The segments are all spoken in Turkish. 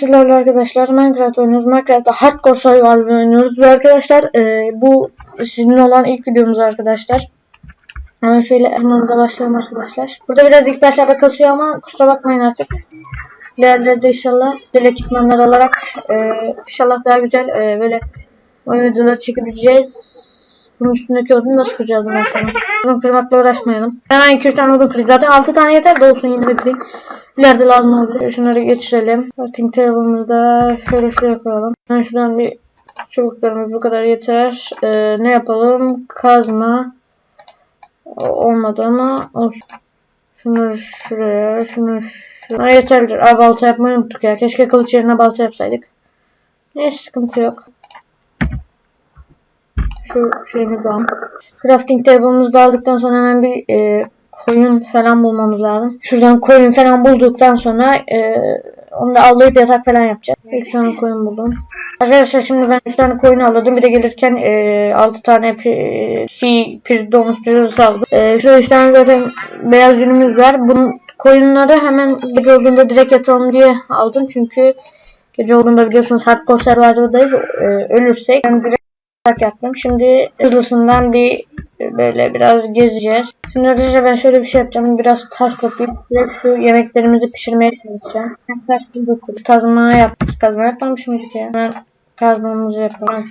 Sizlerle arkadaşlar Minecraft oynuyoruz. Minecraft'ta Hardcore Survival oynuyoruz. Ve arkadaşlar e, bu sizin olan ilk videomuz arkadaşlar. Hemen şöyle hemen başlayalım arkadaşlar. Burada biraz ilk başlarda kasıyor ama kusura bakmayın artık. İleride inşallah böyle ekipmanlar alarak e, inşallah daha güzel e, böyle oyun videoları çekebileceğiz. Bunun üstündeki odunu nasıl kıracağız bundan sonra? Bunu kırmakla uğraşmayalım. Hemen 2-3 tane odun kırayım. Zaten 6 tane yeter de olsun yine bir kırayım. İleride lazım olabilir. Şunları geçirelim. Crafting table'ımızda şöyle şuraya koyalım. Ben şuradan bir çubuklarımız bu kadar yeter. Ee, ne yapalım? Kazma. Olmadı ama olsun. Şunları şuraya, şunu şuraya. Yeterlidir. Aa balta yapmayı unuttuk ya. Keşke kılıç yerine balta yapsaydık. Neyse sıkıntı yok. Şu şeyimizi de. Crafting table'ımızı da aldıktan sonra hemen bir e, koyun falan bulmamız lazım. Şuradan koyun falan bulduktan sonra e, onu da avlayıp yatak falan yapacağız. İlk tane koyun buldum. Arkadaşlar şimdi ben 3 tane koyun avladım. Bir de gelirken e, 6 tane pi, fi, pir, domuz pirzosu aldım. E, şu 3 tane zaten beyaz yünümüz var. Bunun koyunları hemen gece olduğunda direkt yatalım diye aldım. Çünkü gece olduğunda biliyorsunuz hardcore serverdayız. E, ölürsek ben direkt yatak yaptım. Şimdi hızlısından bir böyle biraz gezeceğiz. Şimdi arkadaşlar ben şöyle bir şey yapacağım. Biraz taş toplayıp direkt şu yemeklerimizi pişirmeye çalışacağım. Taş bulduk. Kazma yaptık. Kazma yapmamış mıydık ya? Hemen kazmamızı yapalım.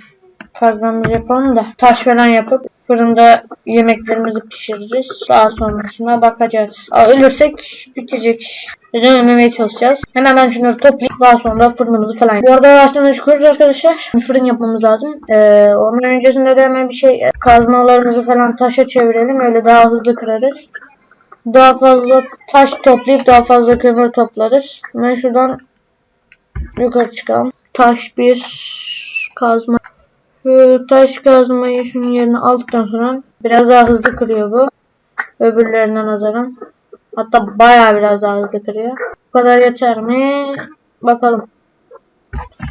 Kazmamızı yapalım da taş falan yapıp fırında yemeklerimizi pişireceğiz. Daha sonrasına bakacağız. Ölürsek bitecek. Neden ölmemeye çalışacağız. Hemen ben şunları toplayıp daha sonra fırınımızı falan Bu arada yavaştan çıkıyoruz arkadaşlar. Fırın yapmamız lazım. Ee, onun öncesinde de hemen bir şey kazmalarımızı falan taşa çevirelim. Öyle daha hızlı kırarız. Daha fazla taş toplayıp daha fazla kömür toplarız. Hemen şuradan yukarı çıkalım. Taş bir kazma. Şu taş kazmayı şunun yerine aldıktan sonra biraz daha hızlı kırıyor bu. Öbürlerine nazaran. Hatta bayağı biraz daha hızlı kırıyor. Bu kadar yeter mi? Bakalım.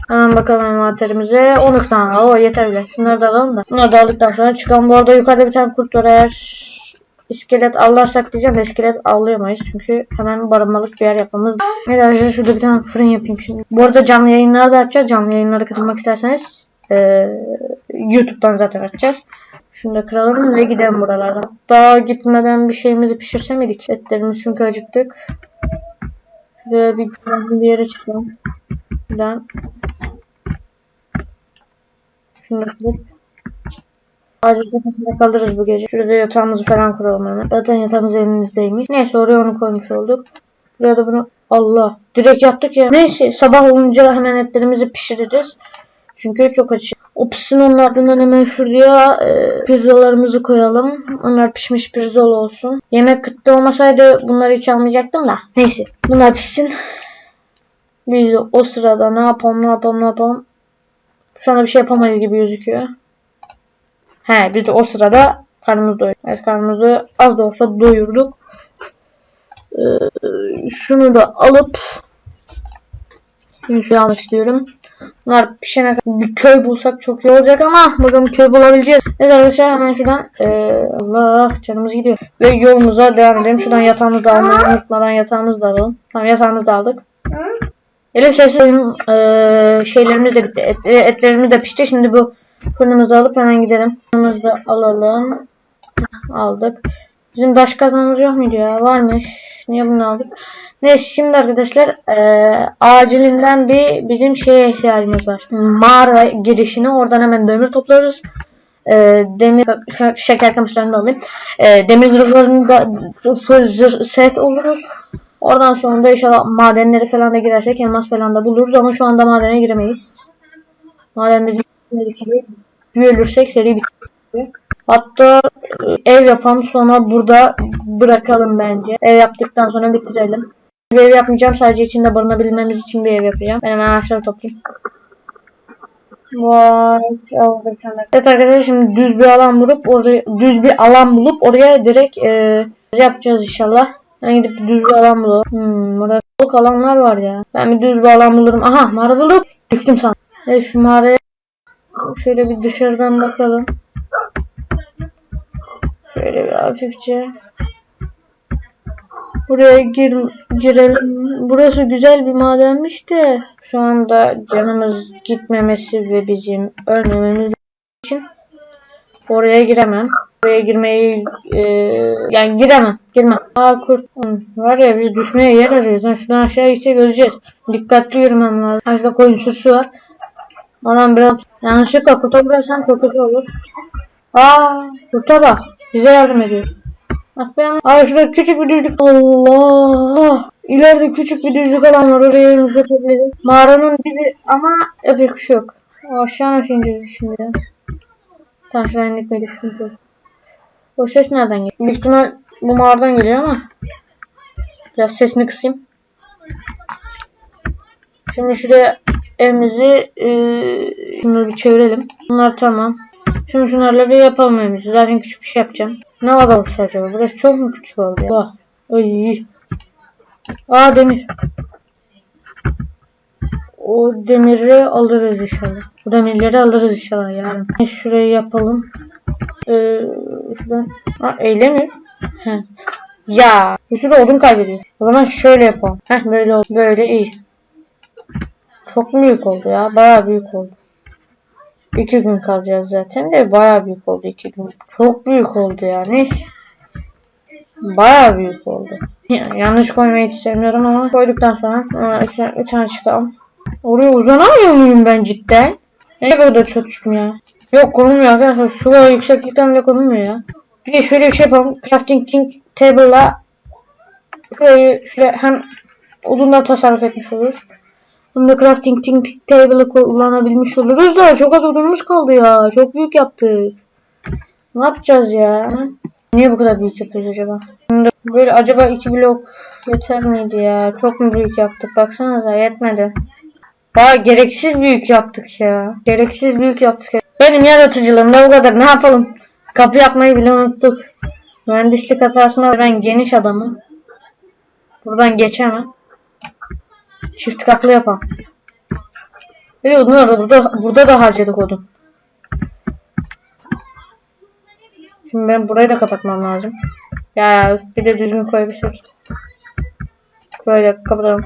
Hemen bakalım envanterimize. 12 tane. O yeter bile. Şunları da alalım da. Bunları da aldıktan sonra çıkalım. Bu arada yukarıda bir tane kurt var. Eğer iskelet avlarsak diyeceğim de iskelet avlayamayız. Çünkü hemen barınmalık bir yer yapmamız. Ne derece şurada bir tane fırın yapayım şimdi. Bu arada canlı yayınları da açacağız. Canlı yayınlara katılmak isterseniz eee, YouTube'dan zaten açacağız. Şunu da kıralım ve gidelim buralardan. Daha gitmeden bir şeyimizi pişirse miydik? Etlerimiz çünkü acıktık. Şuraya bir, bir yere çıkalım. Şuradan. Şunu da kırıp. Ağacın tepesinde kalırız bu gece. Şurada yatağımızı falan kuralım hemen. Zaten yatağımız elimizdeymiş. Neyse oraya onu koymuş olduk. Buraya da bunu Allah. Direkt yaptık ya. Neyse sabah olunca hemen etlerimizi pişireceğiz. Çünkü çok acı. O pişsin onun ardından hemen şuraya e, pirzolarımızı koyalım. Onlar pişmiş pirzol olsun. Yemek kıtlı olmasaydı bunları hiç almayacaktım da. Neyse bunlar pişsin. Biz de o sırada ne yapalım ne yapalım ne yapalım. Şu anda bir şey yapamayız gibi gözüküyor. He biz de o sırada karnımızı doyurduk. Evet karnımızı az da olsa doyurduk. Ee, şunu da alıp şunu almak istiyorum. Bunlar pişene bir köy bulsak çok iyi olacak ama bakalım köy bulabileceğiz. Evet arkadaşlar hemen şuradan eee, Allah canımız gidiyor. Ve yolumuza devam edelim. Şuradan yatağımızı da almayı unutmadan yatağımızı da alalım. Tamam yatağımızı da aldık. Elif ses oyun eee, şeylerimiz de bitti. Et, e, etlerimiz de pişti. Şimdi bu fırınımızı alıp hemen gidelim. Fırınımızı da alalım. Aldık. Bizim taş kazmamız yok muydu ya? Varmış. Niye bunu aldık? Neyse şimdi arkadaşlar eee acilinden bir bizim şeye ihtiyacımız var. Mağara girişine oradan hemen demir toplarız. Eee demir şeker kamışlarını da alayım. Eee demir zırhlarını da full set oluruz. Oradan sonra da inşallah madenleri falan da girersek elmas falan da buluruz ama şu anda madene giremeyiz. Maden bizim. Bir ölürsek seri bitiyor. Hatta e, ev yapalım sonra burada bırakalım bence. Ev yaptıktan sonra bitirelim. Bir ev yapmayacağım sadece içinde barınabilmemiz için bir ev yapacağım. Ben hemen ağaçları toplayayım. Vay, orada bir tane. Evet arkadaşlar şimdi düz bir alan bulup oraya düz bir alan bulup oraya direkt e, yapacağız inşallah. Ben gidip düz bir alan bulalım. Hmm, burada çok alanlar var ya. Ben bir düz bir alan bulurum. Aha mağara bulduk. Düştüm sana. Evet şu mağaraya şöyle bir dışarıdan bakalım. Şöyle bir hafifçe. Buraya gir, girelim. Burası güzel bir madenmiş de şu anda canımız gitmemesi ve bizim ölmememiz için oraya giremem. Oraya girmeyi e, yani giremem. Girmem. Aa kurt. Var ya biz düşmeye yer arıyoruz. Ha, şuradan aşağı gitse göreceğiz. Dikkatli yürümem lazım. Ha, şurada koyun sürüsü var. Adam biraz yanlışlıkla kurta vurarsan çok kötü olur. Aa kurta bak. Bize yardım ediyor. Ben Aa şurada küçük bir düzlük. Allah. İleride küçük bir düzlük alan var. Oraya elimizi yapabiliriz. Mağaranın dibi ama yapacak bir şey yok. O aşağı nasıl ineceğiz şimdi? Tamam şuraya indik miydi sıkıntı yok. O ses nereden geliyor? Büyük ihtimal bu mağaradan geliyor ama. Biraz sesini kısayım. Şimdi şuraya evimizi e, şunları bir çevirelim. Bunlar tamam. Şimdi şunlarla bir evimizi. Zaten küçük bir şey yapacağım. Ne kadar olsa acaba? Burası çok mu küçük oldu ya? Allah. Ay. Aa demir. O demiri alırız inşallah. Bu demirleri alırız inşallah yarın. Şurayı yapalım. Ee, şuradan. Ha eğleniyor. He. Ya. Bir sürü odun kaybediyor. O zaman şöyle yapalım. Heh böyle oldu. Böyle iyi. Çok büyük oldu ya. Baya büyük oldu. İki gün kalacağız zaten de baya büyük oldu iki gün. Çok büyük oldu ya. Neyse. Baya büyük oldu. Ya, yanlış koymayı istemiyorum ama koyduktan sonra üç tane çıkalım. Oraya uzanamıyor muyum ben cidden? Ne kadar çöktüm ya. Yok konulmuyor arkadaşlar. Şu kadar yükseklikten bile konulmuyor ya. Bir şöyle bir şey yapalım. Crafting King Table'la şurayı şöyle hem odundan tasarruf etmiş oluruz. Bunda crafting Table'ı kullanabilmiş oluruz da çok az odunumuz kaldı ya. Çok büyük yaptık. Ne yapacağız ya? Niye bu kadar büyük yapıyoruz acaba? Böyle acaba iki blok yeter miydi ya? Çok mu büyük yaptık? Baksanıza yetmedi. Daha gereksiz büyük yaptık ya. Gereksiz büyük yaptık. ya. Benim yaratıcılığım da bu kadar. Ne yapalım? Kapı yapmayı bile unuttuk. Mühendislik hatasına ben geniş adamım. Buradan geçemem. Çift kaplı yapalım. Bir odun orada. Burada, burada da harcadık odun. Şimdi ben burayı da kapatmam lazım. Ya bir de düzgün koyabilsek. Da kapatalım.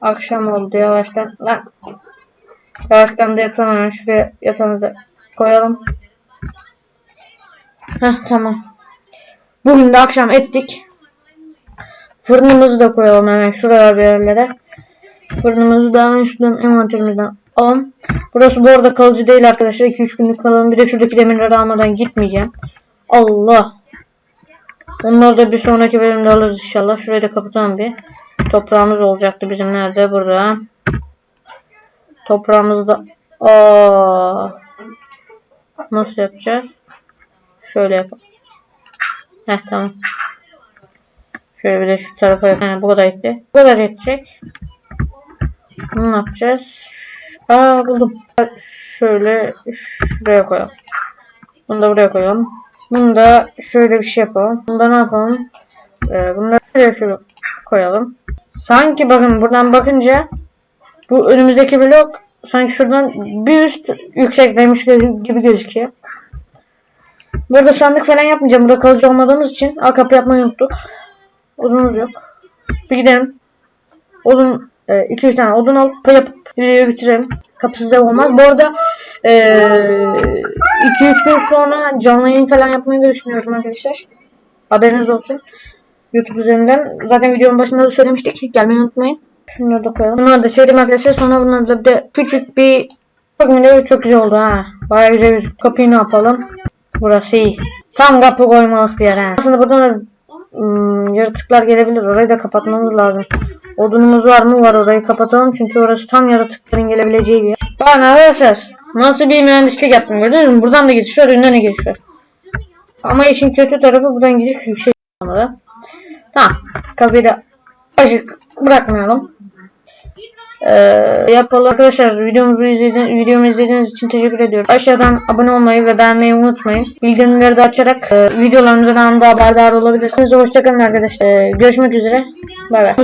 Akşam oldu yavaştan. Lan. Yavaştan da yatalım. Şuraya yatağımızı da koyalım. Heh tamam. Bugün de akşam ettik. Fırınımızı da koyalım hemen şuraya bir yerlere. Fırınımızı da hemen şuradan envanterimizden alalım. Burası bu arada kalıcı değil arkadaşlar. 2-3 günlük kalalım. Bir de şuradaki demirleri almadan gitmeyeceğim. Allah. Onları da bir sonraki bölümde alırız inşallah. Şurayı da kapatalım bir. Toprağımız olacaktı bizim nerede? Burada. Toprağımızda Aa. Nasıl yapacağız? Şöyle yapalım. Heh tamam. Şöyle bir de şu tarafa yapalım. bu kadar yetti. Bu kadar. Bunu ne yapacağız? Aa buldum. Şöyle şuraya koyalım. Bunu da buraya koyalım. Bunu da şöyle bir şey yapalım. Bunu da ne yapalım? Ee, bunu da şuraya şöyle koyalım. Sanki bakın buradan bakınca bu önümüzdeki blok sanki şuradan bir üst yüksekteymiş göz- gibi gözüküyor. Burada sandık falan yapmayacağım. Burada kalıcı olmadığımız için Aa, kapı yapmayı unuttuk. Odunumuz yok. Bir gidelim. Odun 2-3 tane odun alıp yapıp videoyu bitirelim. Kapısız ev olmaz. Bu arada 2-3 gün sonra canlı yayın falan yapmayı da düşünüyorum arkadaşlar. Haberiniz olsun. YouTube üzerinden. Zaten videonun başında da söylemiştik. Gelmeyi unutmayın. Şunları da koyalım. Bunları da çevireyim arkadaşlar. Sonra bunları da bir de küçük bir Bakın de çok güzel oldu ha. Bayağı güzel bir kapıyı ne yapalım? Burası iyi. Tam kapı koymalık bir yer ha. Aslında buradan da ım, yaratıklar gelebilir. Orayı da kapatmamız lazım. Odunumuz var mı? Var orayı kapatalım. Çünkü orası tam yaratıkların gelebileceği bir yer. Bakın arkadaşlar. Nasıl bir mühendislik yaptım gördünüz mü? Buradan da giriş var. Önden de giriş var. Ama işin kötü tarafı buradan giriş yüksek olmalı. Tamam. Da açık bırakmayalım. Ee, yapalım arkadaşlar videomuzu izlediğiniz, videomu izlediğiniz için teşekkür ediyorum. Aşağıdan abone olmayı ve beğenmeyi unutmayın. Bildirimleri de açarak e, videolarımızdan anında haberdar olabilirsiniz. Hoşçakalın arkadaşlar. Ee, görüşmek üzere. Bay bay.